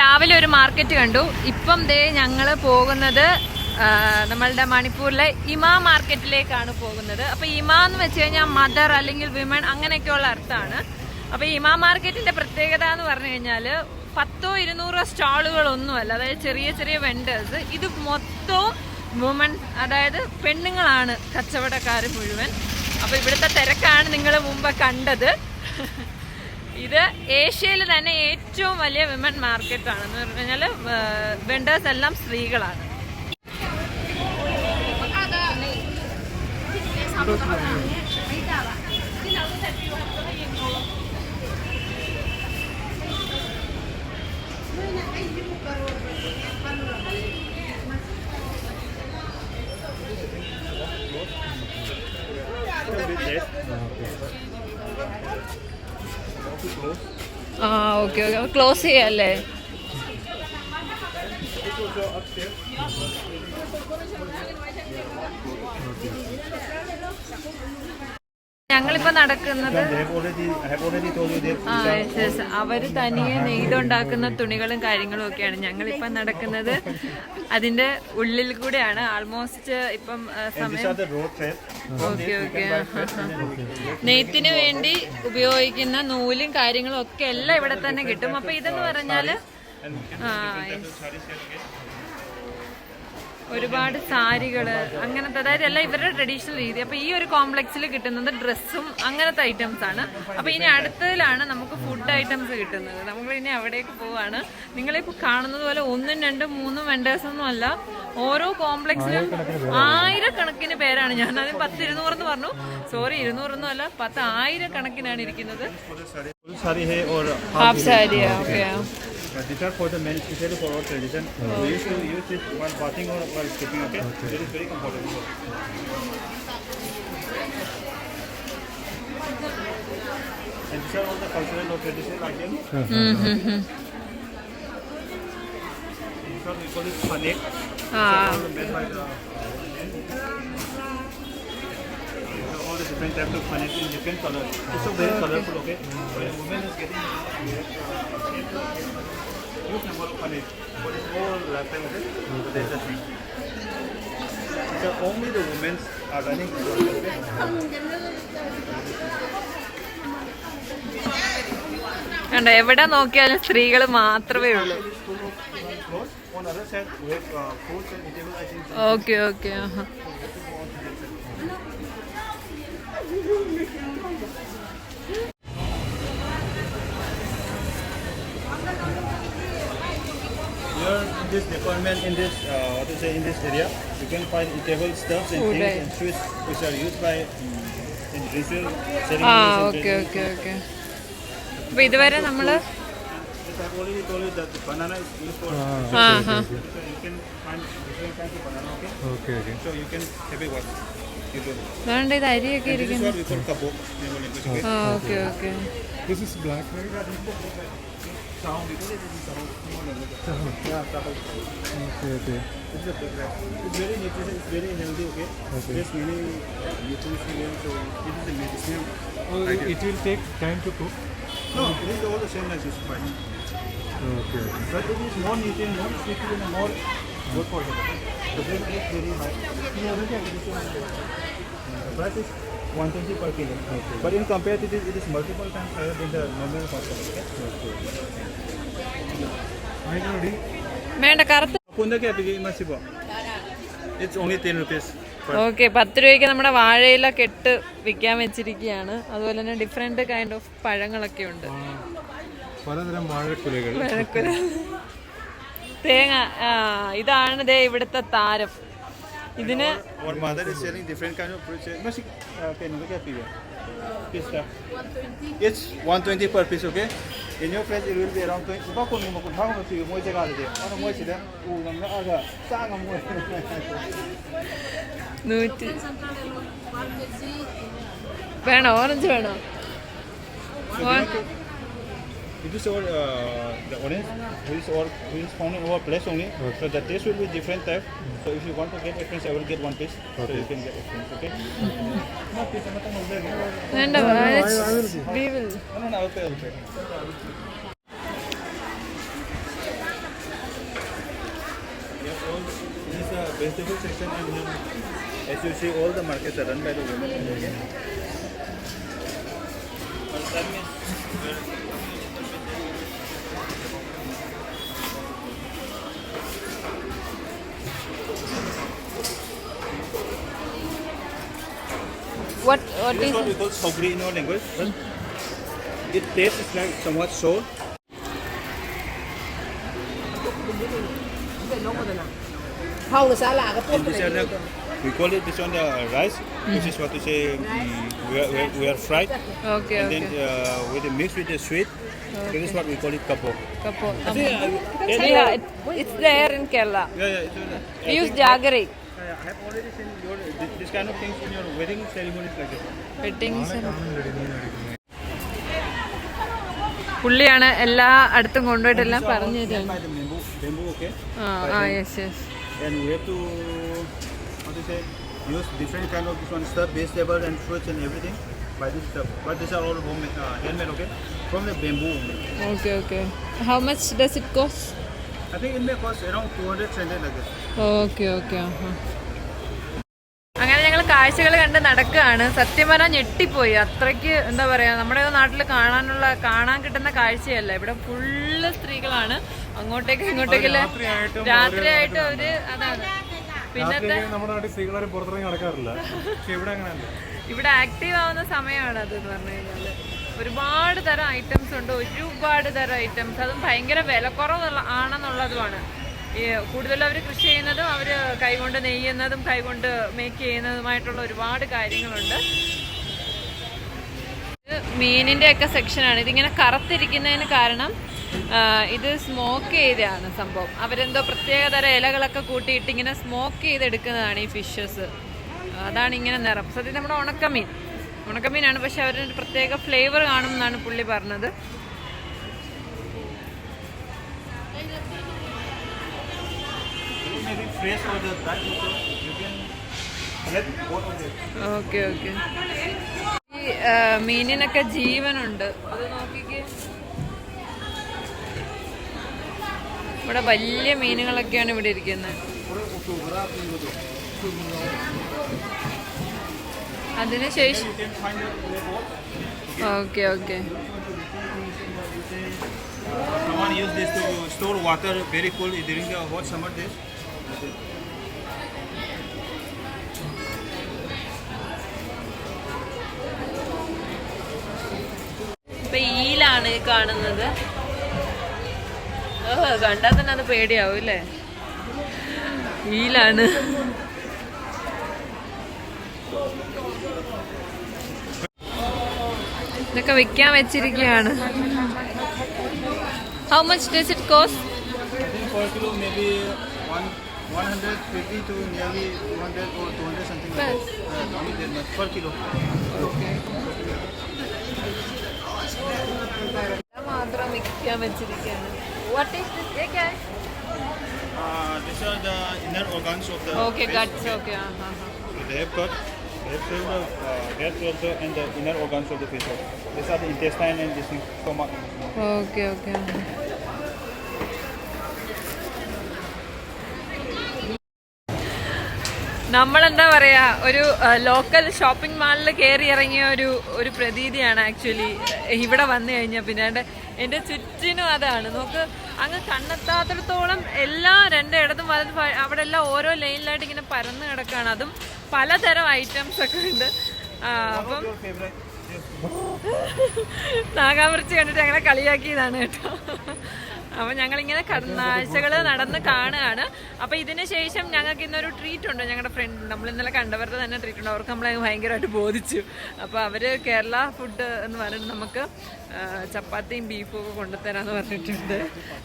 രാവിലെ ഒരു മാർക്കറ്റ് കണ്ടു. ഇപ്പം ദേ ഞങ്ങൾ പോകുന്നത് നമ്മളുടെ മണിപ്പൂരിലെ ഇമാ മാർക്കറ്റിലേക്കാണ് പോകുന്നത്. അപ്പൊ ഇമാ എന്ന് വെച്ച് കഴിഞ്ഞാൽ മദർ അല്ലെങ്കിൽ വിമൺ അങ്ങനെയൊക്കെയുള്ള അർത്ഥമാണ് അപ്പൊ ഇമാ മാർക്കറ്റിന്റെ പ്രത്യേകത എന്ന് പറഞ്ഞു കഴിഞ്ഞാൽ പത്തോ ഇരുന്നൂറോ സ്റ്റാളുകളൊന്നുമല്ല അതായത് ചെറിയ ചെറിയ വെണ്ടേഴ്സ് ഇത് മൊത്തവും വുമൺ അതായത് പെണ്ണുങ്ങളാണ് കച്ചവടക്കാർ മുഴുവൻ. അപ്പൊ ഇവിടുത്തെ തിരക്കാണ് നിങ്ങൾ മുമ്പ് കണ്ടത്. ഇത് ഏഷ്യയിൽ തന്നെ ഏറ്റവും വലിയ വിമൻ മാർക്കറ്റ് എന്ന് പറഞ്ഞു കഴിഞ്ഞാൽ വെണ്ടേഴ്സ് എല്ലാം സ്ത്രീകളാണ്. ആ ഓക്കെ ഓക്കെ. ക്ലോസ് ചെയ്യല്ലേ? ഞങ്ങളിപ്പോ നടക്കുന്നത്. അവർ തനിയെ നെയ്തുണ്ടാക്കുന്ന തുണികളും കാര്യങ്ങളും ഒക്കെയാണ് ഞങ്ങളിപ്പോ നടക്കുന്നത്. അതിന്റെ ഉള്ളിൽ കൂടെയാണ് ആൾമോസ്റ്റ് ഇപ്പം സമയം. ഓക്കെ ഓക്കെ നെയ്ത്തിന് വേണ്ടി ഉപയോഗിക്കുന്ന നൂലും കാര്യങ്ങളും ഒക്കെ എല്ലാം ഇവിടെ തന്നെ കിട്ടും. അപ്പൊ ഇതെന്ന് പറഞ്ഞാൽ ആ. ഒരുപാട് സാരികൾ അങ്ങനത്തെ അതായത് എല്ലാം ഇവരുടെ ട്രഡീഷണൽ രീതി. അപ്പൊ ഈ ഒരു കോംപ്ലക്സിൽ കിട്ടുന്നത് ഡ്രസ്സും അങ്ങനത്തെ ഐറ്റംസ് ആണ്. അപ്പൊ ഇനി അടുത്തതിലാണ് നമുക്ക് ഫുഡ് ഐറ്റംസ് കിട്ടുന്നത്. നമ്മൾ ഇനി അവിടേക്ക് പോവാണ്. നിങ്ങളിപ്പോ കാണുന്നത് പോലെ ഒന്നും രണ്ടും മൂന്നും വെൻഡേഴ്സ് ഒന്നും അല്ല. ഓരോ കോംപ്ലക്സിലും ആയിരക്കണക്കിന് പേരാണ്. ഞാൻ അതിന് പത്ത് ഇരുന്നൂറെന്ന് പറഞ്ഞു സോറി ഇരുന്നൂറൊന്നും അല്ല പത്ത് ആയിരക്കണക്കിനാണ് ഇരിക്കുന്നത് half സാരിയാ okay But these are for the men, especially for our tradition. Oh. We used to use it while bathing or while sleeping, okay? It is very comfortable. And these are all the cultural or traditional items. Mm-hmm. These are we call it panek. ആ ah. All made by the These are all the different types of panek in different colors. It's so very colorful, okay? When a woman is getting huge number of panek, but it's all lifetime, okay? So there's a thing. So only the women are running the okay? എവിടെ നോക്കിയാലും സ്ത്രീകൾ മാത്രമേ ഉള്ളൂ okay On This department, in this uh, what to say, in this area, you can find eatable stuffs and Food, things right. and sweets which are used by um, in ritual ceremonies. Ah, okay, okay, okay. Okay okay അപ്പൊ ഇതുവരെ നമ്മൾ Yes, I've already told you that the banana is used for. ആ ഹാ So you can find different kinds of banana. Okay. Okay. So you can have a what you do. അതുകൊണ്ട് ഇത് അരിയൊക്കെ this is ഇരിക്കുന്നു what we call kabok in our language. Okay. ആ okay okay This is black, right? Okay, okay. It's a. It's very nutritious. It's very healthy. Okay. Okay. There's many nutrition. So it is a medicinal. Oh, it, it will take time to cook. No, it is all the same as this one. Okay. But it is more nutrient, more sticky and more good for health. So this is very high. In already agriculture, the 120 per kilo. Okay. But in competitive, to this, it is multiple times higher than the normal cost. of I already. വേണ്ട കറുത്ത Punda kya bigay masibo? It's only 10 rupees. Okay പത്ത് രൂപയ്ക്ക് നമ്മുടെ വാഴയില കെട്ട് വിൽക്കാൻ വെച്ചിരിക്കുകയാണ് അതുപോലെ തന്നെ ഡിഫറെന്റ് കൈൻഡ് ഓഫ് പഴങ്ങളൊക്കെ ഉണ്ട് പലതരം വാഴക്കുലകൾ വഴക്കുര. തേങ്ങ ഇതാണ് ദേ ഇവിടുത്തെ താരം ഇതിന് Our mother is selling different kind of fruits. Masi, uh, kaya kya piga? Pista. It's 120 per piece, okay? In your place, it will be around 20. Iba kung mo kung how mo piga mo jaga de. Ano mo sila? Ulang na aga. Saan mo? നൂറ്റി വേണോ orange വേണോ it is our uh, the orange it is our it is found in our place only. Okay. So the taste will be different type. mm. So if you want to get difference, I will get one piece. Okay. So you can get difference. Okay. And uh, no, no, it's, I, we will. No, no, no, I will pay. Vegetable section and uh, as you see, all the markets are run by the women. Okay. And. What what This is is what we call sogri in our language. but It tastes like somewhat sour. không xả là we call it this on the rice, mm. which is what to say um, we, are, we, are, we are fried. okay And okay. then uh, with the mix with the sweet, Okay. this is what we call it kapo. Kapo. Um, think, uh, yeah, yeah it, it's there in Kerala yeah, yeah, it's, uh, we I use jaggery Yeah, I have already seen your this, this kind of things in your wedding ceremonies like this. Wedding അടിക്കുന്നത് പുള്ളിയാണ് എല്ലാ അടുത്തും കൊണ്ടുപോയിട്ടെല്ലാം പറഞ്ഞു തരുന്നത് ആ yes yes How to say, use different kind of this one stuff, vegetables and fruits and everything by this stuff. But these are all homemade, uh, handmade, okay, from the bamboo. Okay, okay. okay. How much does it cost? I think it may cost around 200, 300 like this. Okay, okay. അങ്ങനെ ഞങ്ങൾ കാഴ്ചകൾ കണ്ട് നടക്കുകയാണ് സത്യം പറഞ്ഞാൽ ഞെട്ടിപ്പോയി അത്രയ്ക്ക് എന്താ പറയാ നമ്മുടെ നാട്ടിൽ കാണാനുള്ള കാണാൻ കിട്ടുന്ന കാഴ്ചയല്ല ഇവിടെ ഫുള്ള് സ്ത്രീകളാണ് അങ്ങോട്ടേക്ക് ഇങ്ങോട്ടേക്ക് രാത്രിയായിട്ട് അവർ അതാണ് പിന്നത്തെ നമ്മുടെ നാട്ടിൽ സ്ത്രീകൾ പുറത്തിറങ്ങി നടക്കാറില്ല. പക്ഷെ ഇവിടെ അങ്ങനെയല്ല. ഇവിടെ ആക്റ്റീവ് ആവുന്ന സമയമാണ് അത് എന്ന് പറഞ്ഞു കഴിഞ്ഞാൽ ഒരുപാട് തരം ഐറ്റംസ് ഉണ്ട് ഒരുപാട് തരം ഐറ്റംസ് അതും ഭയങ്കര വിലക്കുറവുള്ള ആണെന്നുള്ളതുമാണ്. ഈ കൂടുതലും അവർ കൃഷി ചെയ്യുന്നതും അവർ കൈകൊണ്ട് നെയ്യുന്നതും കൈകൊണ്ട് മേക്ക് ചെയ്യുന്നതുമായിട്ടുള്ള ഒരുപാട് കാര്യങ്ങളുണ്ട്. ഇത് മീനിന്റെ ഒക്കെ സെക്ഷനാണ്. ഇതിങ്ങനെ കറുത്തിരിക്കുന്നതിന് കാരണം ഇത് സ്മോക്ക് ചെയ്തതാണ് സംഭവം. അവരെന്തോ പ്രത്യേകതരം ഇലകളൊക്കെ കൂട്ടിയിട്ട് ഇങ്ങനെ സ്മോക്ക് ചെയ്തെടുക്കുന്നതാണ് ഈ ഫിഷസ് അതാണ് ഇങ്ങനെ നിറം. സത്യം നമ്മുടെ ഉണക്കമീൻ. ഉണക്കമീനാണ് പക്ഷെ അവരൊരു പ്രത്യേക ഫ്ലേവർ കാണും എന്നാണ് പുള്ളി പറഞ്ഞത്. ഓക്കെ ഓക്കെ മീനിനൊക്കെ ജീവനുണ്ട് അത് നോക്കിക്കേ ഇവിടെ വലിയ മീനുകളൊക്കെയാണ് ഇവിടെ ഇരിക്കുന്നത് അതിനുശേഷം. Okay okay Someone use this to store water very cool during the hot summer days. ഈലാണ് കാണുന്നത്. കണ്ടാൽ തന്നെ അത് പേടിയാവും അല്ലേ? ഈലാണ് ഇതൊക്കെ വിൽക്കാൻ വെച്ചിരിക്കുകയാണ് how much does it cost per. Kilo. Maybe മാത്രം വിൽക്കാൻ വെച്ചിരിക്കുകയാണ് what is this Uh, these are the inner organs of the okay fish. Guts okay ആ ഹാ ഹാ They have got, they have filled the uh, heads also and the inner organs of the fish. also. These are the intestine and this thing, stomach. Okay okay നമ്മളെന്താ പറയാ ഒരു local shopping മാളിൽ കയറി ഇറങ്ങിയ ഒരു ഒരു പ്രതീതിയാണ് ആക്ച്വലി ഇവിടെ വന്നു കഴിഞ്ഞാൽ പിന്നെ എന്റെ ചുറ്റിനും അതാണ്. നോക്ക് അങ്ങ് കണ്ണെത്താത്തിടത്തോളം എല്ലാ രണ്ടിടത്തും ഭ- അവിടെ എല്ലാം ഓരോ ലൈനിലായിട്ട് ഇങ്ങനെ പരന്ന് കിടക്കുകയാണ് അതും പലതരം ഐറ്റംസ് ഒക്കെ ഉണ്ട്. അപ്പം. നാഗാമറിച്ച് കണ്ടിട്ട് അങ്ങനെ കളിയാക്കിയതാണ് കേട്ടോ. അപ്പൊ ഞങ്ങൾ ഇങ്ങനെ കാഴ്ചകൾ നടന്ന് കാണുകയാണ്. അപ്പൊ ഇതിന് ശേഷം ഞങ്ങൾക്ക് ഇന്നൊരു ട്രീറ്റ് ഉണ്ട്. ഞങ്ങളുടെ ഫ്രണ്ട് നമ്മൾ ഇന്നലെ കണ്ടവരുടെ തന്നെ ട്രീറ്റ് ഉണ്ട്. അവർക്ക് നമ്മളെ ഭയങ്കരമായിട്ട് ബോധിച്ചു. അപ്പൊ അവർ കേരള ഫുഡ് എന്ന് പറഞ്ഞിട്ട് നമുക്ക് ചപ്പാത്തിയും ബീഫും ഒക്കെ കൊണ്ടുതരാന്ന് പറഞ്ഞിട്ടുണ്ട്.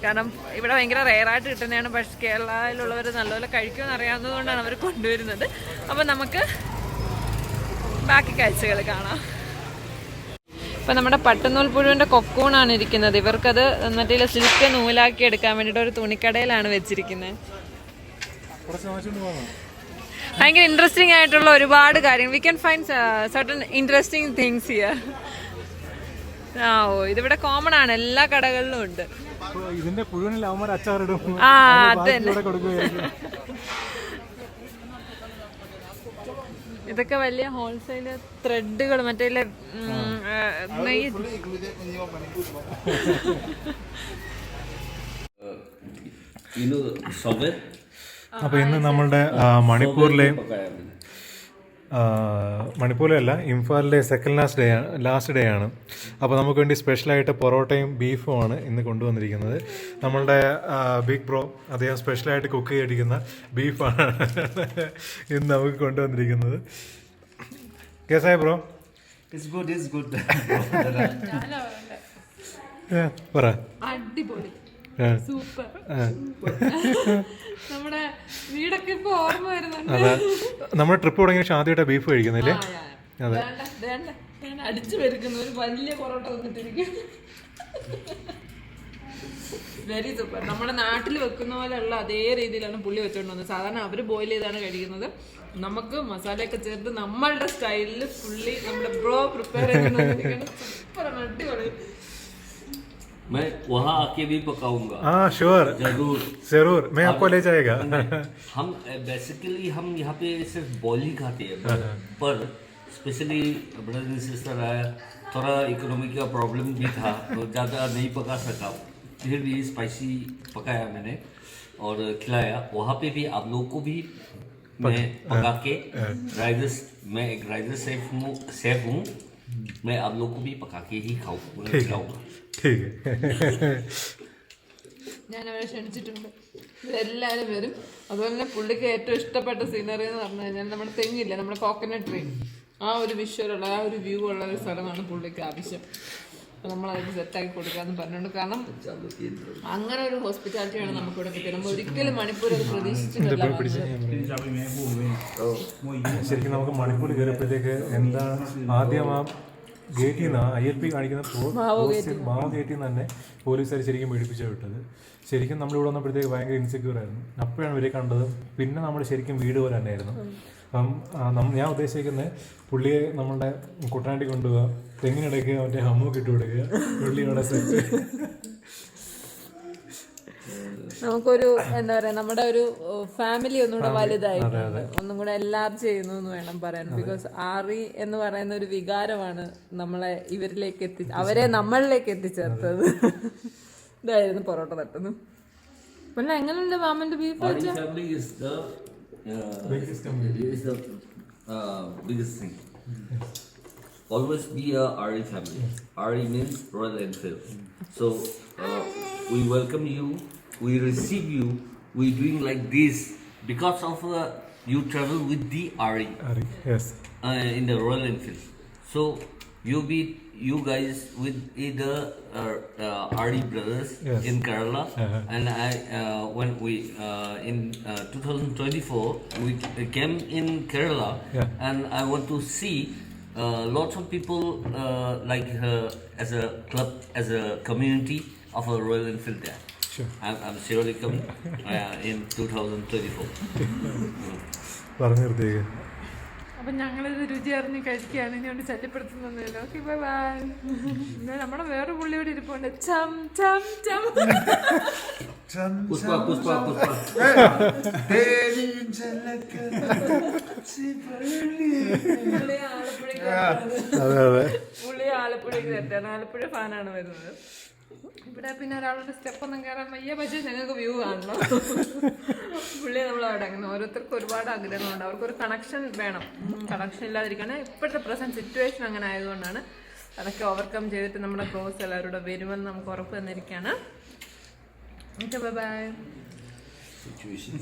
കാരണം ഇവിടെ ഭയങ്കര റെയറായിട്ട് കിട്ടുന്നതാണ്. പക്ഷെ കേരളയിലുള്ളവർ നല്ലപോലെ കഴിക്കുമെന്ന് അറിയാവുന്നതുകൊണ്ടാണ് അവർ കൊണ്ടുവരുന്നത്. അപ്പൊ നമുക്ക് ബാക്കി കാഴ്ചകൾ കാണാം. ഇപ്പൊ നമ്മുടെ പട്ടുനൂൽ പുഴുവിന്റെ കൊക്കൂണാണ് ഇരിക്കുന്നത്. ഇവർക്കത് മറ്റേ സിൽക്ക് നൂലാക്കി എടുക്കാൻ വേണ്ടിയിട്ട് ഒരു തുണിക്കടയിലാണ് വെച്ചിരിക്കുന്നത് ഭയങ്കര ഇൻട്രസ്റ്റിംഗ് ആയിട്ടുള്ള ഒരുപാട് കാര്യങ്ങൾ. We can find certain interesting things here ആ ഓ ഇതിവിടെ കോമൺ ആണ്. എല്ലാ കടകളിലും ഉണ്ട്. ഇതിന്റെ പുഴുവിനിൽ അച്ചാറിടും. ആ അതിന്റെ അത് ബാക്കി തന്നെ ഇവിടെ കൊടുക്കുകയായിരിക്കും ഇതൊക്കെ വലിയ ഹോൾസെയിൽ ത്രെഡുകൾ മറ്റേ അപ്പൊ ഇന്ന് നമ്മളുടെ ആ, മണിപ്പൂരിലല്ല ഇംഫാലിലെ സെക്കൻഡ് ലാസ്റ്റ് ഡേ ആണ് ലാസ്റ്റ് ഡേ ആണ്. അപ്പോൾ നമുക്ക് വേണ്ടി സ്പെഷ്യലായിട്ട് പൊറോട്ടയും ബീഫുമാണ് ഇന്ന് കൊണ്ടുവന്നിരിക്കുന്നത്. നമ്മളുടെ ബിഗ് ബ്രോ അദ്ദേഹം സ്പെഷ്യലായിട്ട് കുക്ക് ചെയ്തിരിക്കുന്ന ബീഫാണ് ഇന്ന് നമുക്ക് കൊണ്ടുവന്നിരിക്കുന്നത്. കേസായ bro it's good it's good പറ. അടിപൊളി. സൂപ്പർ. നമ്മുടെ വീടൊക്കെ ഇപ്പൊ ഓർമ്മ വരുന്നുണ്ട്. നമ്മുടെ ട്രിപ്പ് തുടങ്ങിയ ശേഷം ആദ്യമായിട്ട് ബീഫ് കഴിക്കുന്നില്ലേ അതെ. അടിച്ചു വരുക്കുന്ന ഒരു വലിയ പൊറോട്ട വന്നിട്ടിരിക്കും വെരി സൂപ്പർ നമ്മുടെ നാട്ടിൽ വെക്കുന്ന പോലെയുള്ള അതേ രീതിയിലാണ് പുള്ളി വെച്ചോണ്ട് വന്നത്. സാധാരണ അവർ ബോയിൽ ചെയ്താണ് കഴിക്കുന്നത്. നമുക്ക് മസാലയൊക്കെ ചേർത്ത് നമ്മളുടെ സ്റ്റൈലിൽ പുള്ളി നമ്മുടെ ബ്രോ പ്രിപ്പയർ ചെയ്യുന്നത് സൂപ്പർ അടിപൊളി. मैं वहाँ आके भी पकाऊँगा। हाँ श्योर ज़रूर। ज़रूर। मैं आपको ले जाएगा। हम बेसिकली हम यहाँ पे सिर्फ़ बॉल ही। खाते हैं। पर, पर स्पेशली ब्रदर एंड सिस्टर आया थोड़ा इकोनॉमी का प्रॉब्लम भी था तो ज़्यादा नहीं पका सका। फिर भी स्पाइसी पकाया मैंने और खिलाया। वहाँ पे भी आप लोग को भी मैं पका के राइडर्स मैं एक राइजर सेफ़ हूँ सेफ़ हूँ। मैं आप लोग को भी पका के ही खाऊँ खिलाऊंगा ठीक है ഞാൻ അവരെ ക്ഷണിച്ചിട്ടുണ്ട് ഇവരെല്ലാവരും വരും അതുപോലെ തന്നെ പുള്ളിക്ക് ഏറ്റവും ഇഷ്ടപ്പെട്ട സീനറി എന്ന് പറഞ്ഞു കഴിഞ്ഞാൽ നമ്മുടെ തെങ്ങില്ലേ നമ്മുടെ കോക്കനട്ട് ട്രീ ആ ഒരു വിഷ്വലുള്ള ആ ഒരു വ്യൂ ഉള്ള ഒരു സ്ഥലമാണ് പുള്ളിക്ക് ആവശ്യം അപ്പോൾ നമ്മൾ അതിന് സെറ്റാക്കി കൊടുക്കാന്ന് പറഞ്ഞുകൊണ്ട് കാരണം അങ്ങനെ ഒരു ഹോസ്പിറ്റാലിറ്റിയാണ് നമുക്കിവിടെ കിട്ടിയത് നമ്മൾ ഒരിക്കലും മണിപ്പൂർ അത് പ്രതീക്ഷിച്ചിട്ടില്ല. ശരിക്കും നമുക്ക് മണിപ്പൂർ കയറിയപ്പോഴത്തേക്ക് എന്താ ആദ്യം ആ ഗേറ്റിൽ നിന്ന് ഐ എൽ പി കാണിക്കുന്ന മാവ് ഗേറ്റിൽ നിന്ന് തന്നെ പോലീസുകാർ ശരിക്കും പേടിപ്പിച്ചു വിട്ടത്. ശരിക്കും നമ്മളിവിടെ വന്നപ്പോഴത്തേക്ക് ഭയങ്കര ഇൻസെക്യൂർ ആയിരുന്നു. അപ്പോഴാണ് ഇവരെ കണ്ടത്. പിന്നെ നമ്മൾ ശരിക്കും വീട് പോലെ തന്നെയായിരുന്നു. അപ്പം ഞാൻ ഉദ്ദേശിക്കുന്നത് പുള്ളിയെ നമ്മളുടെ കുട്ടനാട്ടി കൊണ്ടുപോവുക തെങ്ങിനിടയ്ക്ക് മറ്റേ ഹമ്മൊക്കെ ഇട്ട് കൊടുക്കുക. പുള്ളിയുടെ സെറ്റ് നമുക്കൊരു എന്താ പറയാ നമ്മുടെ ഒരു ഫാമിലി ഒന്നുകൂടെ വലുതായി ഒന്നും കൂടെ എല്ലാവരും ചെയ്യുന്നു എന്ന് വേണം പറയാൻ. ബിക്കോസ് ആറി എന്ന് പറയുന്ന ഒരു വികാരമാണ് നമ്മളെ ഇവരിലേക്ക് എത്തി അവരെ നമ്മളിലേക്ക് എത്തിച്ചേർത്തത്. ഇതായിരുന്നു പൊറോട്ട തട്ടുന്നു. പിന്നെ എങ്ങനെയുണ്ട് മാമന്റെ beef Ari Always be a Ari family. Ari means Royal Enfield. So uh, we welcome you. We receive you. We doing like this because of uh, you travel with the Ari yes uh, in the Royal Enfield. So you be you guys with either uh, uh, RD brothers Yes. in Kerala, Uh-huh. and I uh, when we uh, in uh, 2024 we came in Kerala, Yeah. and I want to see. Uh, lots of people uh, like uh, as a club, as a community of a Royal Enfield there. Sure. I'm, I'm surely coming uh, in 2024. പറഞ്ഞു നിർത്തിയേക്ക് അപ്പൊ ഞങ്ങളിത് രുചി അറിഞ്ഞ് കഴിക്കുകയാണ്. ഇനി കൊണ്ട് ശല്യപ്പെടുത്തുന്നില്ല okay bye bye നമ്മുടെ വേറെ പുള്ളിയോട് ഇരിപ്പുണ്ട്. ചം ചം ചം. Puspa, പുഷ്പ പുഷ്പ പുള്ളി ആലപ്പുഴയ്ക്ക് അതെ അതെ. പുള്ളി ആലപ്പുഴക്ക് തെറ്റാണ് ആലപ്പുഴ ഫാനാണ് വരുന്നത്. ഇവിടെ പിന്നെ ഒരാളുടെ സ്റ്റെപ്പ് ഒന്നും കയറാൻ വയ്യ. പക്ഷേ ഞങ്ങൾക്ക് വ്യൂ കാണണം. പുള്ളി നമ്മൾ അവിടെ അങ്ങനെ ഓരോരുത്തർക്കും ഒരുപാട് ആഗ്രഹങ്ങളുണ്ട്. അവർക്കൊരു കണക്ഷൻ വേണം. കണക്ഷൻ ഇല്ലാതിരിക്കണേ ഇപ്പോഴത്തെ പ്രസന്റ് സിറ്റുവേഷൻ അങ്ങനെ ആയതുകൊണ്ടാണ് അതൊക്കെ ഓവർകം ചെയ്തിട്ട് നമ്മുടെ ക്ലോസ് എല്ലാവരുടെ വരുമെന്ന് നമുക്ക് ഉറപ്പ് തന്നിരിക്കുകയാണ്. Okay bye Situation.